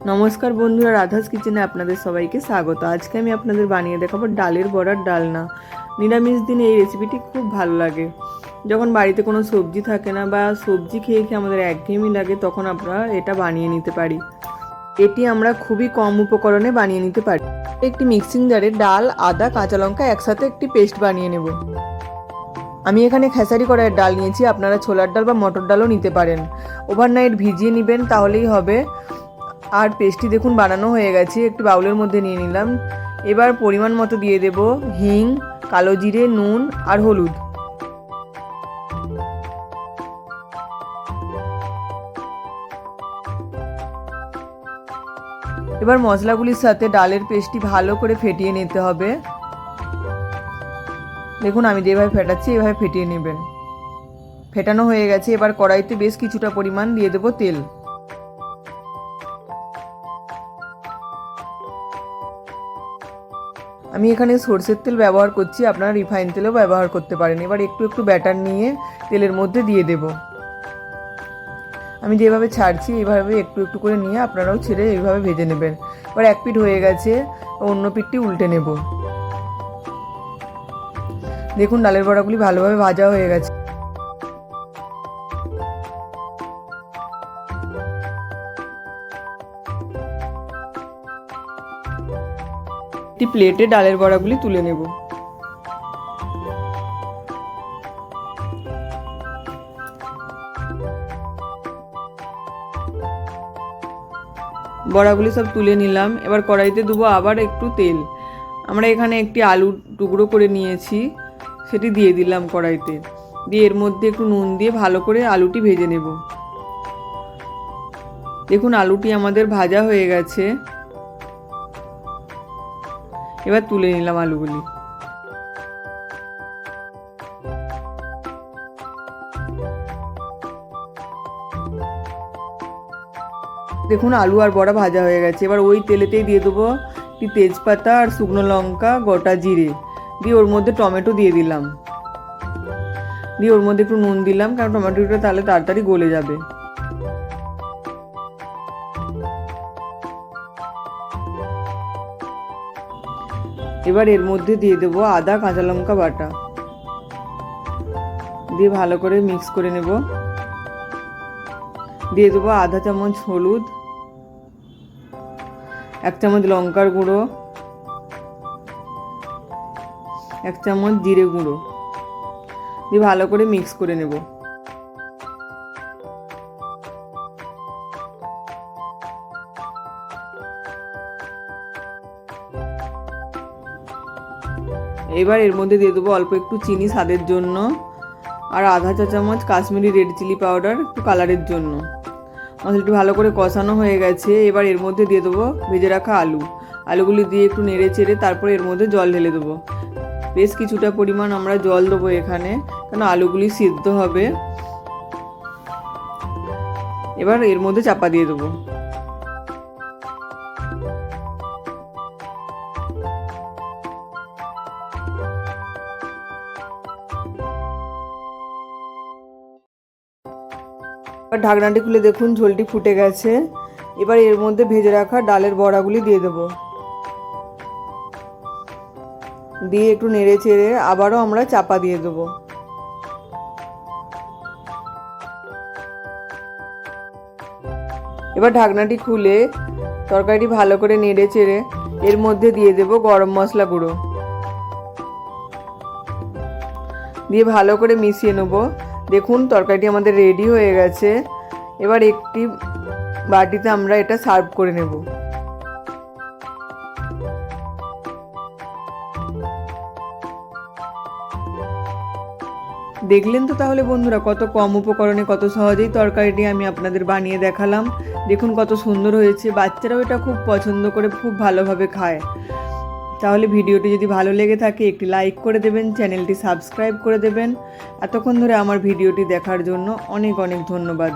নমস্কার বন্ধুরা, রাধাস কিচেনে আপনাদের সবাইকে স্বাগত। আজকে আমি আপনাদের বানিয়ে দেখাবো ডালের বড়ার ডালনা। নিরামিষ দিনে এই রেসিপিটি খুব ভালো লাগে। যখন বাড়িতে কোনো সবজি থাকে না বা সবজি খেয়ে খেয়ে আমাদের একঘেয়েমি লাগে, তখন আমরা এটা বানিয়ে নিতে পারি। এটি আমরা খুবই কম উপকরণে বানিয়ে নিতে পারি। একটি মিক্সিং জারে ডাল, আদা, কাঁচা লঙ্কা একসাথে একটি পেস্ট বানিয়ে নেব। আমি এখানে খেসারি করার ডাল নিয়েছি, আপনারা ছোলার ডাল বা মটর ডালও নিতে পারেন। ওভারনাইট ভিজিয়ে নেবেন, তাহলেই হবে। আর পেস্টটি দেখুন বানানো হয়ে গেছে, একটু বাউলের মধ্যে নিয়ে নিলাম। এবার পরিমাণ মতো দিয়ে দেব হিং, কালো জিরে, নুন আর হলুদ। এবার মশলাগুলির সাথে ডালের পেস্টটি ভালো করে ফেটিয়ে নিতে হবে। দেখুন আমি যেভাবে ফেটাচ্ছি, এভাবে ফেটিয়ে নেবেন। ফেটানো হয়ে গেছে, এবার কড়াইতে বেশ কিছুটা পরিমাণ দিয়ে দেবো তেল। আমি এখানে সর্ষের তেল ব্যবহার করছি, আপনারা রিফাইন তেলও ব্যবহার করতে পারেন। এবার একটু একটু ব্যাটার নিয়ে তেলের মধ্যে দিয়ে দেব। আমি যেভাবে ছাড়ছি, এইভাবে একটু একটু করে নিয়ে আপনারাও ছেড়ে এইভাবে ভেজে নেবেন। এবার এক পিঠ হয়ে গেছে, অন্য পিঠটি উল্টে নেব। দেখুন, ডালের বড়াগুলি ভালোভাবে ভাজা হয়ে গেছে। একটি প্লেটে ডালের বড়াগুলি তুলে নেব। বড়াগুলি সব তুলে নিলাম। এবার কড়াইতে দেবো আবার একটু তেল। আমরা এখানে একটি আলু টুকরো করে নিয়েছি, সেটি দিয়ে দিলাম কড়াইতে। দিয়ে এর মধ্যে একটু নুন দিয়ে ভালো করে আলুটি ভেজে নেব। দেখুন, আলুটি আমাদের ভাজা হয়ে গেছে। এবার তুলে নিলাম আলুগুলি। দেখুন, আলু আর বড়া ভাজা হয়ে গেছে। এবার ওই তেলেতেই দিয়ে দেবো একটি তেজপাতা আর শুকনো লঙ্কা, গোটা জিরে। দিয়ে ওর মধ্যে টমেটো দিয়ে দিলাম। দিয়ে ওর মধ্যে একটু নুন দিলাম, কারণ টমেটোটা তাহলে তাড়াতাড়ি গলে যাবে। এবার এর মধ্যে দিয়ে দেবো আদা, কাঁচা লঙ্কা বাটা। দিয়ে ভালো করে মিক্স করে নেব। দিয়ে দেবো আধা চামচ হলুদ, এক চামচ লঙ্কার গুঁড়ো, এক চামচ জিরে গুঁড়ো। দিয়ে ভালো করে মিক্স করে নেব। এবার এর মধ্যে দিয়ে দেবো অল্প একটু চিনি স্বাদের জন্য আর আধা চা চামচ কাশ্মীরি রেড চিলি পাউডার একটু কালারের জন্য। মশলাটি ভালো করে কষানো হয়ে গেছে, এবার এর মধ্যে দিয়ে দেবো ভেজে রাখা আলু। আলুগুলি দিয়ে একটু নেড়ে চেড়ে তারপর এর মধ্যে জল ঢেলে দেবো। বেশ কিছুটা পরিমাণ আমরা জল দেবো এখানে, কেন আলুগুলি সিদ্ধ হবে। এবার এর মধ্যে চাপা দিয়ে দেবো। এবার ঢাকনাটি খুলে দেখুন, ঝোলটি ফুটে গেছে। এবার এর মধ্যে ভেজে রাখা ডালের বড়াগুলি দিয়ে দেবো। দিয়ে একটু নেড়ে চেড়ে আবারও আমরা চাপা দিয়ে দেবো। এবার ঢাকনাটি খুলে তরকারিটি ভালো করে নেড়ে চেড়ে এর মধ্যে দিয়ে দেবো গরম মশলা গুঁড়ো। দিয়ে ভালো করে মিশিয়ে নেব। দেখুন, তরকারিটি আমাদের রেডি হয়ে গেছে। এবার একটি বাটিতে আমরা এটা সার্ভ করে নেব। দেখলেন তো তাহলে বন্ধুরা, কত কম উপকরণে কত সহজেই তরকারিটি আমি আপনাদের বানিয়ে দেখালাম। দেখুন কত সুন্দর হয়েছে। বাচ্চারাও এটা খুব পছন্দ করে, খুব ভালোভাবে খায়। তাহলে ভিডিওটি যদি ভালো লেগে থাকে, একটি লাইক করে দেবেন, চ্যানেলটি সাবস্ক্রাইব করে দেবেন। এতক্ষণ ধরে আমার ভিডিওটি দেখার জন্য অনেক অনেক ধন্যবাদ।